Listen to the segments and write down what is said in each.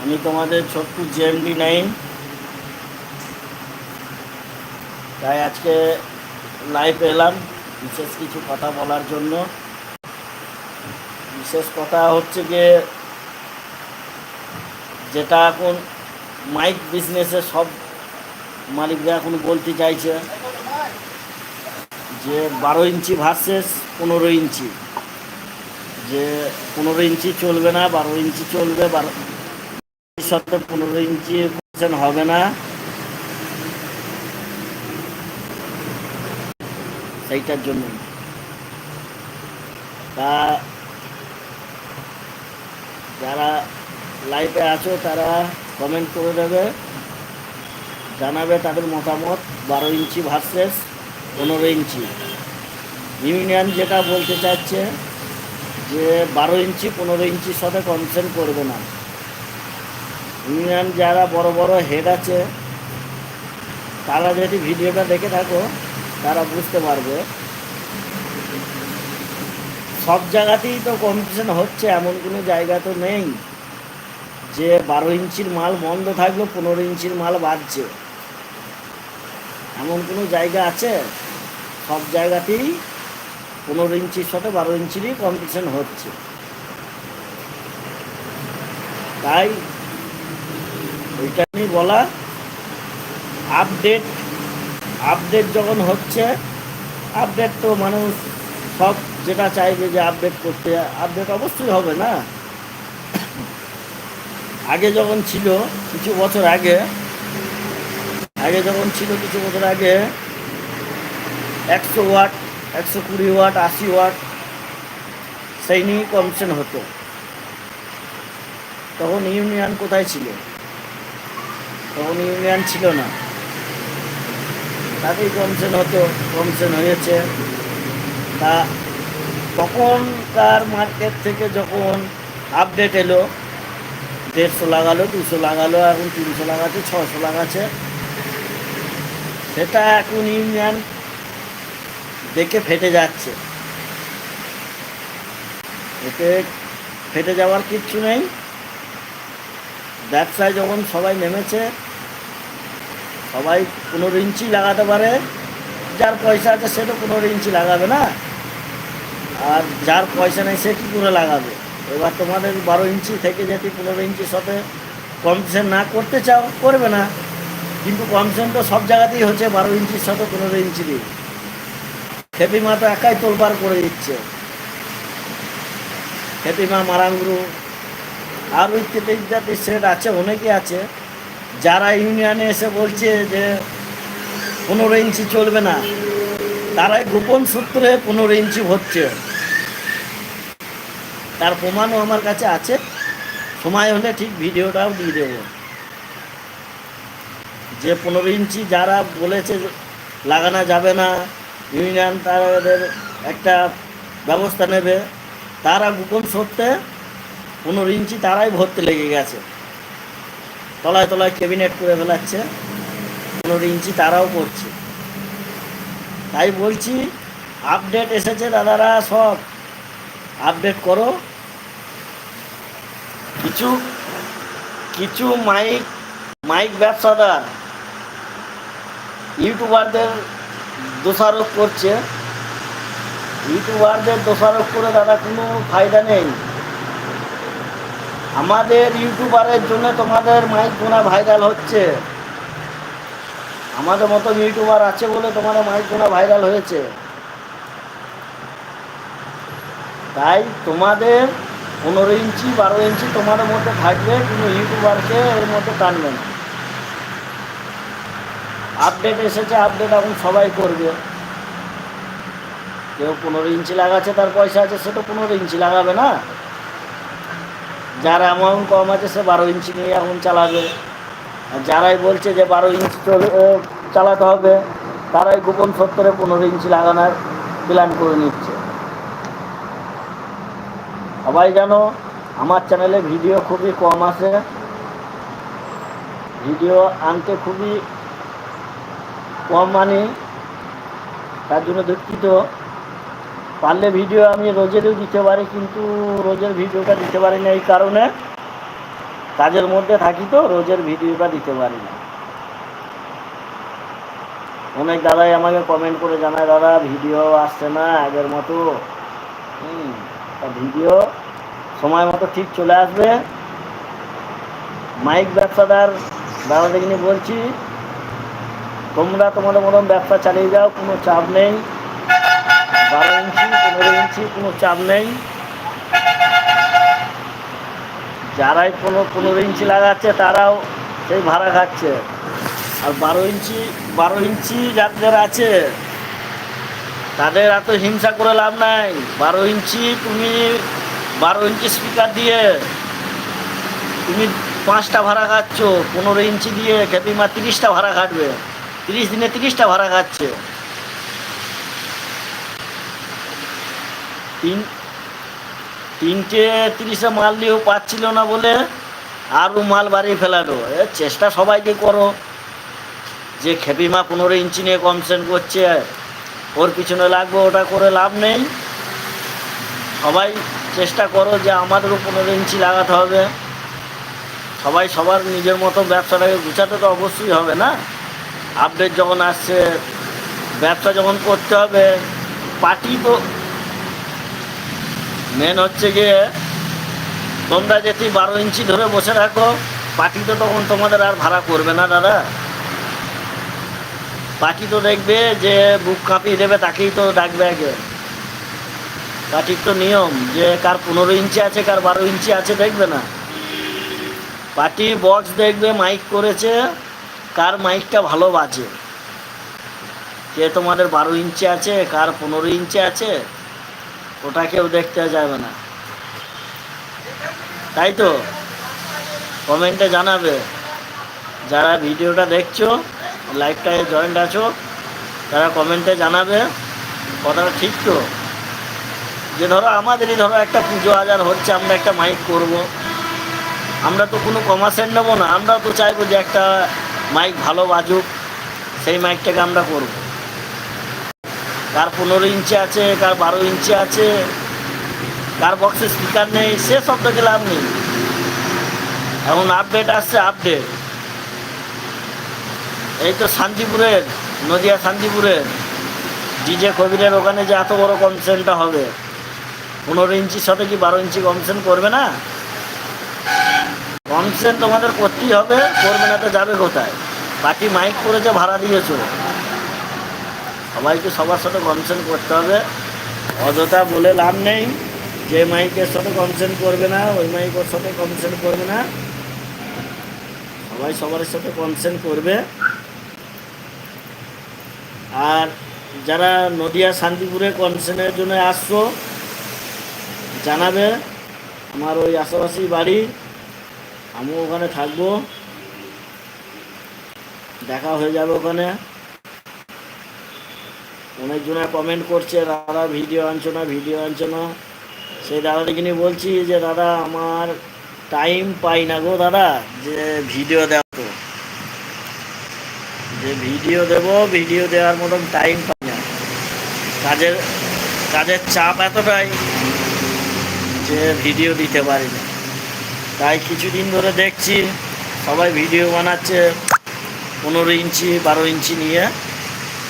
আমি তোমাদের ছোট্ট জেএমডি নাইন তাই আজকে লাইভ এলাম, বিশেষ কিছু কথা বলার জন্য। বিশেষ কথা হচ্ছে গিয়ে, যেটা এখন মাইক বিজনেসে সব মালিকরা এখন বলতে চাইছে, যে বারো ইঞ্চি ভার্সেস পনেরো ইঞ্চি। যে পনেরো ইঞ্চি চলবে না, বারো ইঞ্চি চলবে, বারো সাথে পনেরো ইঞ্চি পার্সেন্ট হবে না। সেইটার জন্য। তা যারা লাইভে আছো, তারা কমেন্ট করে দেবে। জানাবে তাদের মতামত, বারো ইঞ্চি ভার্সেস পনেরো ইঞ্চি। ইউনিয়ন যেটা বলতে চাচ্ছে যে, বারো ইঞ্চি, পনেরো ইঞ্চির সাথে কনসেন্ট করবে না। ইউনিয়ন যারা বড় বড় হেড আছে, তারা যদি ভিডিওটা দেখে থাকো, তারা বুঝতে পারবে। সব জায়গাতেই তো কম্পিটিশন হচ্ছে, এমন কোনো জায়গা তো নেই যে বারো ইঞ্চির মাল বন্ধ থাকল, পনেরো ইঞ্চির মাল বাড়ছে এমন কোনো জায়গা আছে? সব জায়গাতেই পনেরো ইঞ্চির সাথে বারো ইঞ্চিরই কম্পিটিশন হচ্ছে। তাই ওইটা নিয়ে বলা আপডেট আপডেট যখন হচ্ছে আপডেট তো মানুষ সব যেটা চাইবে যে আপডেট করতে আপডেট অবশ্যই হবে না। আগে যখন ছিল, কিছু বছর আগে আগে যখন ছিল কিছু বছর আগে, একশো ওয়াট, একশো কুড়ি ওয়াট, আশি ওয়াট, সেই নিয়েই কমিশন হতো। তখন ইউনিয়ন কোথায় ছিল? তখন ইউনিয়ন ছিল না। তাতেই কমিশন হতো, কমিশন হয়েছে। তা তখনকার মার্কেট থেকে যখন আপডেট এলো, দেড়শো লাগালো, দুশো লাগালো, এখন তিনশো লাগাচ্ছে, ছশো লাগাচ্ছে। সেটা এখন ইউনিয়ন দেখে ফেটে যাচ্ছে। এতে ফেটে যাওয়ার কিচ্ছু নেই। ব্যবসায় যখন সবাই নেমেছে সবাই পনেরো ইঞ্চি লাগাতে পারে। যার পয়সা আছে সে তো পনেরো ইঞ্চি লাগাবে না। আর যার পয়সা নেই সে কী করে লাগাবে? এবার তোমাদের বারো ইঞ্চি থেকে যদি পনেরো ইঞ্চির সাথে কম্পিটিশন না করতে চাও, করবে না। কিন্তু কম্পিটিশন তো সব জায়গাতেই হচ্ছে, বারো ইঞ্চির সাথে পনেরো ইঞ্চি দিয়ে। খেপিমা তো একাই তোলপার করে দিচ্ছে। খেপিমা মারাঙ্গুরু। আর ওই ইত্যাদি ইত্যাদি সেট আছে অনেকে আছে। যারা ইউনিয়নে এসে বলছে যে পনেরো ইঞ্চি চলবে না, তারাই গোপন সূত্রে পনেরো ইঞ্চি হচ্ছে। তার প্রমাণও আমার কাছে আছে। সময় হলে ঠিক ভিডিওটাও দিয়ে দেবো। যে পনেরো ইঞ্চি যারা বলেছে লাগানো যাবে না, ইউনিয়ন তাদের একটা ব্যবস্থা নেবে, তারা গোপন সত্ত্বে পনেরো ইঞ্চি তারাই ভরতে লেগে গেছে। তলায় তলায় ক্যাবিনেট করে ফেলাচ্ছে। পনেরো ইঞ্চি তারাও করছে তাই বলছি আপডেট এসেছে দাদারা সব। আপডেট করো। কিছু কিছু মাইক মাইক ব্যবসাদার ইউটিউবারদের দোষারোপ করছে। ইউটিউবারদের দোষারোপ করে দাদা কোনো ফায়দা নেই। আমাদের ইউটিউবারের জন্য তোমাদের মাইক গোনা ভাইরাল হচ্ছে। আমাদের মতন ইউটিউবার আছে বলে তোমাদের মাইক গোনা ভাইরাল হয়েছে। তাই তোমাদের পনেরো ইঞ্চি, বারো ইঞ্চি তোমাদের মধ্যে থাকবে, কিন্তু ইউটিউবারকে এর মধ্যে টানবে না। আপডেট এসেছে, আপডেট এখন সবাই করবে। কেউ পনেরো ইঞ্চি লাগাচ্ছে, তার পয়সা আছে, সে তো পনেরো ইঞ্চি লাগাবে না। যার অ্যামাউন্ট কম আছে সে বারো ইঞ্চি নিয়ে এখন চালাবে। আর যারাই বলছে যে বারো ইঞ্চি চালাতে হবে, তারাই গোপন সত্তরে পনেরো ইঞ্চি লাগানোর প্ল্যান করে নিচ্ছে। সবাই জানো, আমার চ্যানেলে ভিডিও খুবই কম আসে ভিডিও আনতে খুবই কম মানি, তার জন্য দুঃখিত। পারলে ভিডিও আমি রোজেরও দিতে পারি, কিন্তু রোজের ভিডিওটা দিতে পারি না এই কারণে। কাজের মধ্যে থাকি তো, রোজের ভিডিওটা দিতে পারি না। অনেক দাদাই আমাকে কমেন্ট করে জানায়, দাদা ভিডিও আসছে না আগের মতো। ভিডিও সময় মতো ঠিক চলে আসবে। মাইক ব্যবসাদার দাদা দেখিনি বলছি, তোমরা তোমাদের মতন ব্যবসা চালিয়ে যাও, কোনো চাপ নেই। বারো ইঞ্চি, পনেরো ইঞ্চি, কোনো চাপ নেই। যারাই কোনো পনেরো ইঞ্চি লাগাচ্ছে, তারাও সেই ভাড়া খাচ্ছে। আর বারো ইঞ্চি বারো ইঞ্চি যাদের আছে, তাদের এত হিংসা করে লাভ নাই। বারো ইঞ্চি তুমি, বারো ইঞ্চি স্পিকার দিয়ে তুমি পাঁচটা ভাড়া খাচ্ছ, পনেরো ইঞ্চি দিয়ে খেপিমা তিরিশটা ভাড়া খাটবে। তিরিশ দিনে তিরিশটা ভাড়া খাচ্ছে। তিন, তিনটে তিরিশে মাল দিয়েও পাচ্ছিল না বলে আরও মাল বাড়িয়ে ফেলালো। এ চেষ্টা সবাইকে করো। যে খেপিমা পনেরো ইঞ্চি নিয়ে কমসেন করছে, ওর পিছনে লাগবে, ওটা করে লাভ নেই। সবাই চেষ্টা করো যে আমাদেরও পনেরো ইঞ্চি লাগাতে হবে। সবাই সবার নিজের মতো ব্যবসাটাকে গুছাতে তো অবশ্যই হবে না। আপডেট যখন আসছে, ব্যবসা যখন করতে হবে, পার্টি তো মেন হচ্ছে গিয়ে, তোমরা যদি বারো ইঞ্চি ধরে বসে রাখো পার্টি তো তখন তোমাদের আর ভাড়া করবে না, দাদা। পার্টি তো দেখবে যে বুক কাঁপিয়ে দেবে, তাকেই তো ডাকবে আগে। পার্টির তো নিয়ম যে কার পনেরো ইঞ্চি আছে, কার বারো ইঞ্চি আছে, দেখবে না। পার্টি বক্স দেখবে মাইক করেছে, কার মাইকটা ভালো বাজে। কে তোমাদের বারো ইঞ্চি আছে, কার পনেরো ইঞ্চি আছে ওটা কেউ দেখতে যাবে না তাই তো কমেন্টে জানাবে যারা ভিডিওটা দেখছ, লাইভটায় জয়েন্ট আছো, তারা কমেন্টে জানাবে কথাটা ঠিক তো যে ধরো আমাদেরই ধরো একটা পুজো আজার হচ্ছে, আমরা একটা মাইক করব। আমরা তো কোনো কমার্সেন্ট নেব না আমরা তো চাইব যে একটা মাইক ভালো বাজুক, সেই মাইকটাকে আমরা করব। কার পনেরো ইঞ্চি আছে, কার বারো ইঞ্চি আছে, কার বক্সে স্পিকার নেই, সে সব থেকে লাভ নেই। এখন আপডেট আসছে আপডেট এই তো শান্তিপুরের, নদিয়া শান্তিপুরের। ডিজে কবিরের ওখানে যে এত বড় কনসেন্টটা হবে। পনেরো ইঞ্চির সাথে কি বারো ইঞ্চি কমসেন করবে না? কমসেন তোমাদের করতেই হবে, করবে না তো যাবে কোথায়? বাকি মাইক করেছে, ভাড়া দিয়েছ। সবাইকে সবার সাথে কনসেন করতে হবে। অযথা বলে লাভ নেই। যে মাইকের সাথে কনসেন করবে না, ওই মাইকের সাথে কনসেন করবে না। সবাই সবার সাথে কনসেন করবে। আর যারা নদিয়া শান্তিপুরে কনসেনের জন্য আসছো, জানাবে। আমার ওই আশেপাশেই বাড়ি। আমিও ওখানে থাকব। দেখা হয়ে যাবে ওখানে। অনেকজনে কমেন্ট করছে, দাদা ভিডিও আনছো না ভিডিও আনছো না? সেই দাদা দেখিনি বলছি যে, দাদা, আমার টাইম পাই না গো দাদা, যে ভিডিও দেওয়া তো। যে ভিডিও দেব ভিডিও দেওয়ার মতন টাইম পাই না। কাজের কাজের চাপ এতটাই যে ভিডিও দিতে পারি না। তাই কিছুদিন ধরে দেখছি, সবাই ভিডিও বানাচ্ছে, পনেরো ইঞ্চি, বারো ইঞ্চি নিয়ে।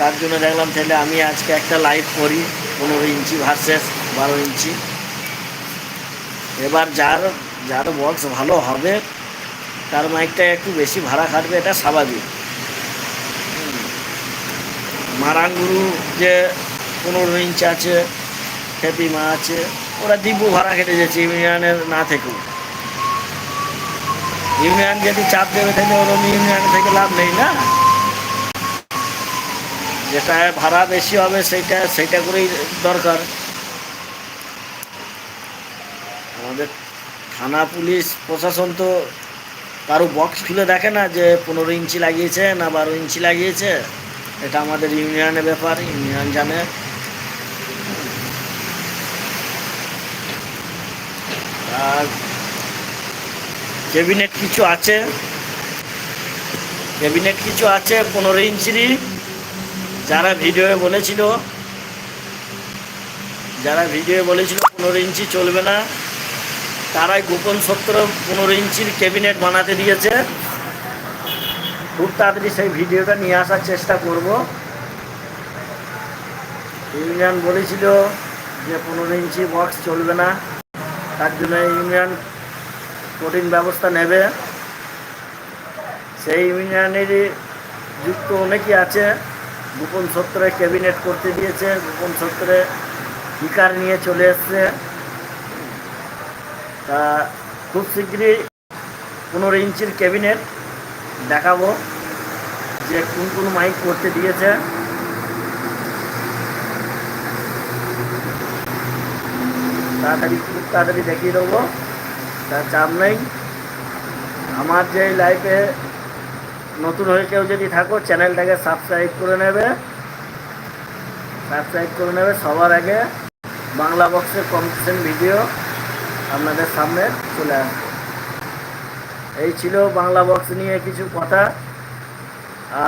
তার জন্য দেখলাম তাহলে আমি আজকে একটা লাইভ করি পনেরো ইঞ্চি ভার্সেস বারো ইঞ্চি। এবার যার যার বক্স ভালো হবে, তার মাইকটা একটু বেশি ভাড়া খাটবে, এটা স্বাভাবিক। মারাঙ্গুরু যে পনেরো ইঞ্চ আছে খেপিমা আছে, ওরা দিব্য ভাড়া কেটে যাচ্ছে ইউনিয়নের না থেকেও। ইউনিয়ন যদি চাপ দেবে তাহলে ওরম ইউনিয়ন থেকে লাভ নেই না? যেটা ভাড়া বেশি হবে সেইটা সেইটা করেই দরকার। আমাদের থানা পুলিশ, প্রশাসন তো কারও বক্স খুলে দেখে না যে পনেরো ইঞ্চি লাগিয়েছে না বারো ইঞ্চি লাগিয়েছে। এটা আমাদের ইউনিয়নের ব্যাপার, ইউনিয়ন জানে। আর ক্যাবিনেট কিছু আছে। ক্যাবিনেট কিছু আছে পনেরো ইঞ্চিরই। ভিডিওয়ে বলেছিল, যারা ভিডিওয়ে বলেছিল পনেরো ইঞ্চি চলবে না, তারাই গোপন সত্তর পনেরো ইঞ্চির ক্যাবিনেট বানাতে দিয়েছে। খুব তাড়াতাড়ি সেই ভিডিওটা নিয়ে আসার চেষ্টা করব। ইউনিয়ন বলেছিল যে পনেরো ইঞ্চি বক্স চলবে না, তার জন্য ইউনিয়ন কঠিন ব্যবস্থা নেবে। সেই ইউনিয়নেরই যুক্ত অনেকেই আছে। গোপন সত্তরে ক্যাবিনেট করতে দিয়েছে, গোপন সত্তরে হিকার নিয়ে চলে এসছে। তা খুব শীঘ্রই পনেরো ইঞ্চির ক্যাবিনেট দেখাবো যে কোন কোন মাইক করতে দিয়েছে। তাড়াতাড়ি, খুব তাড়াতাড়ি দেখিয়ে দেবো। তার চাপ নেই। আমার যে লাইফে নতুন হয়ে কেউ যদি থাকো, চ্যানেলটাকে সাবস্ক্রাইব করে নেবে। সাবস্ক্রাইব করে নেবে সবার আগে। বাংলা বক্সের কম্পিটিশন ভিডিও আপনাদের সামনে চলে আসবে। এই ছিল বাংলা বক্স নিয়ে কিছু কথা।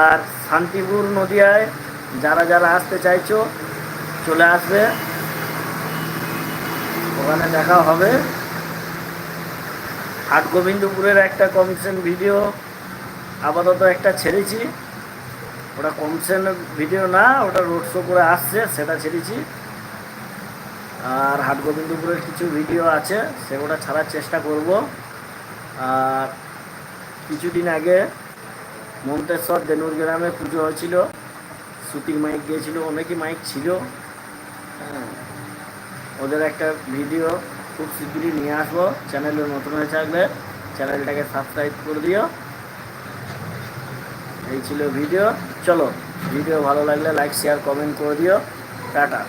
আর শান্তিপুর নদিয়ায় যারা যারা আসতে চাইছো, চলে আসবে। ওখানে দেখা হবে। হাট গোবিন্দপুরের একটা কমিশন ভিডিও আপাতত একটা ছেড়েছি। ওটা কমিশন ভিডিও না ওটা রোড শো করে আসছে সেটা ছেড়েছি। আর হাট গোবিন্দপুরের কিছু ভিডিও আছে সেগুলো ছাড়ার চেষ্টা করব। আর কিছুদিন আগে মন্তেশ্বর দেনুর গ্রামে পুজো হয়েছিল। শুটিং মাইক গিয়েছিল অনেকই মাইক ছিল। হ্যাঁ, ওদের একটা ভিডিও খুব শীঘ্রই নিয়ে আসব। চ্যানেলে নতুন হয়ে থাকলে চ্যানেলটাকে সাবস্ক্রাইব করে দিও। এই ছিল ভিডিও চলো ভিডিও ভালো লাগলে লাইক শেয়ার কমেন্ট করে দিও। টাটা।